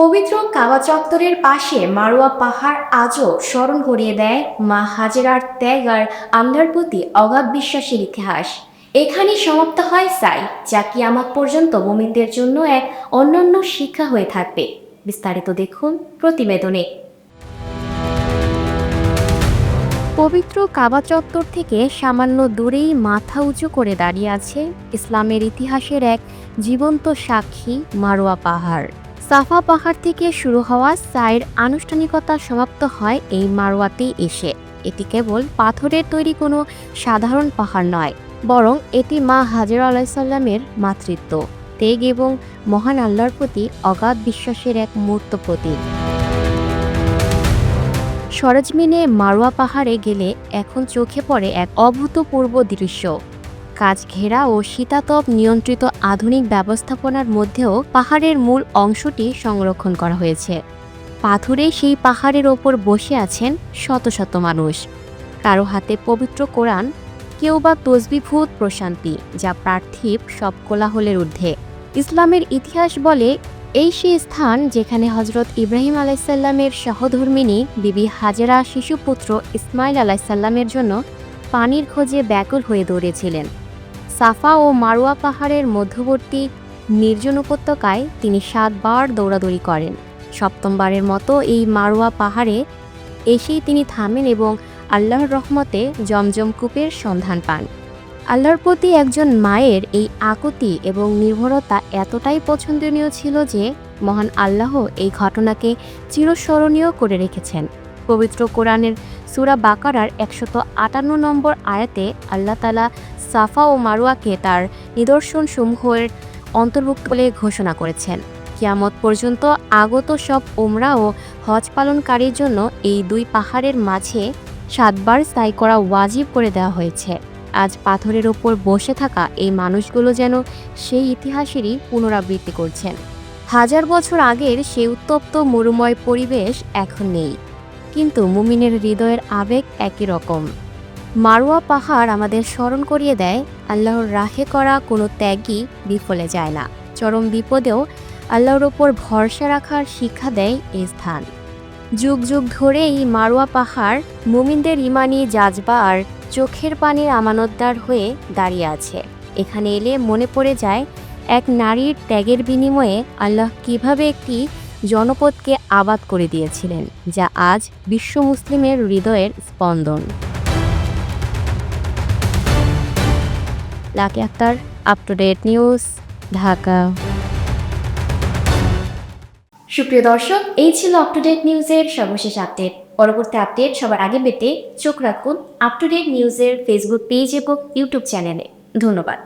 পবিত্র কাবা চত্বরের পাশে মারোয়া পাহাড় আজও স্মরণ করিয়ে দেয় মা হাজেরার ত্যাগ আর আমলার প্রতি অগাধ বিশ্বাসের ইতিহাস। এখানেই সমাপ্ত হয় সাই, যা কি আমার পর্যন্ত মোমিনদের জন্য এক অন্যান্য শিক্ষা হয়ে থাকবে। বিস্তারিত দেখুন প্রতিবেদনে। পবিত্র কাবা চত্বর থেকে সামান্য দূরেই মাথা উঁচু করে দাঁড়িয়ে আছে ইসলামের ইতিহাসের এক জীবন্ত সাক্ষী মারোয়া পাহাড়। সাফা পাহাড় থেকে শুরু হওয়া সাইর আনুষ্ঠানিকতা সমাপ্ত হয় এই মারোয়াতেই এসে। এটি কেবল পাথরের তৈরি কোনো সাধারণ পাহাড় নয়, বরং এটি মা হাজর আলাইসাল্লামের মাতৃত্ব। তেগ এবং মহান আল্লাহর প্রতি অগাধ বিশ্বাসের এক মূর্ত প্রতীক। সরজমিনে মারোয়া পাহাড়ে গেলে এখন চোখে পড়ে এক অভূতপূর্ব দৃশ্য। কাজ ঘেরা ও শীতাতপ নিয়ন্ত্রিত আধুনিক ব্যবস্থাপনার মধ্যেও পাহাড়ের মূল অংশটি সংরক্ষণ করা হয়েছে। পাথুরে সেই পাহাড়ের ওপর বসে আছেন শত শত মানুষ। কারও হাতে পবিত্র কোরআন, কেউ বা তসবিভূত প্রশান্তি, যা পার্থিব সব কোলাহলের ঊর্ধ্বে। ইসলামের ইতিহাস বলে, এই সেই স্থান যেখানে হজরত ইব্রাহিম আলাইসাল্লামের সহধর্মিনী বিবি হাজেরা শিশুপুত্র ইসমাইল আলাইসাল্লামের জন্য পানির খোঁজে ব্যাকুল হয়ে দৌড়েছিলেন। সাফা ও মারোয়া পাহাড়ের মধ্যবর্তী নির্জন উপত্যকায় তিনি সাতবার দৌড়াদৌড়ি করেন। সপ্তমবারের মতো এই মারোয়া পাহাড়ে এসেই তিনি থামেন এবং আল্লাহর রহমতে জমজম কূপের সন্ধান পান। আল্লাহর প্রতি একজন মায়ের এই আকুতি এবং নির্ভরতা এতটাই পছন্দনীয় ছিল যে মহান আল্লাহ এই ঘটনাকে চিরস্মরণীয় করে রেখেছেন। পবিত্র কোরআনের সুরা বাকারার একশত আটান্ন নম্বর আয়াতে আল্লাহ তালা সাফা ও মারুয়াকে তার নিদর্শন সমূহের অন্তর্ভুক্ত বলে ঘোষণা করেছেন। কিয়ামত পর্যন্ত আগত সব ওমরা ও হজ পালনকারীর জন্য এই দুই পাহাড়ের মাঝে সাতবার স্থায়ী করা ওয়াজিব করে দেওয়া হয়েছে। আজ পাথরের ওপর বসে থাকা এই মানুষগুলো যেন সেই ইতিহাসেরই পুনরাবৃত্তি করছেন। হাজার বছর আগের সেই উত্তপ্ত মরুময় পরিবেশ এখন নেই। কিন্তু মুমিনের হৃদয়ের আবেগ একই রকম। মারোয়া পাহাড় আমাদের স্মরণ করিয়ে দেয়, আল্লাহর রাহে করা কোনো ত্যাগই বিফলে যায় না। চরম বিপদেও আল্লাহর ওপর ভরসা রাখার শিক্ষা দেয় এই স্থান। যুগ যুগ ধরে এই মারোয়া পাহাড় মুমিনদের ইমানি জাজবা আর চোখের পানির আমানতদার হয়ে দাঁড়িয়ে আছে। এখানে এলে মনে পড়ে যায়, এক নারীর ত্যাগের বিনিময়ে আল্লাহ কীভাবে একটি জনপদকে আবাদ করে দিয়েছিলেন, যা আজ বিশ্ব মুসলিমের হৃদয়ের স্পন্দন। Lucky Akter up to date news Dhaka. সুপ্রিয় দর্শক, এই ছিল আপ টু ডেট নিউজের সর্বশেষ আপডেট পরবর্তী আপডেট সবার আগে পেতে চোখ রাখুন আপ টু ডেট নিউজের ফেসবুক পেজ এবং ইউটিউব চ্যানেলে ধন্যবাদ।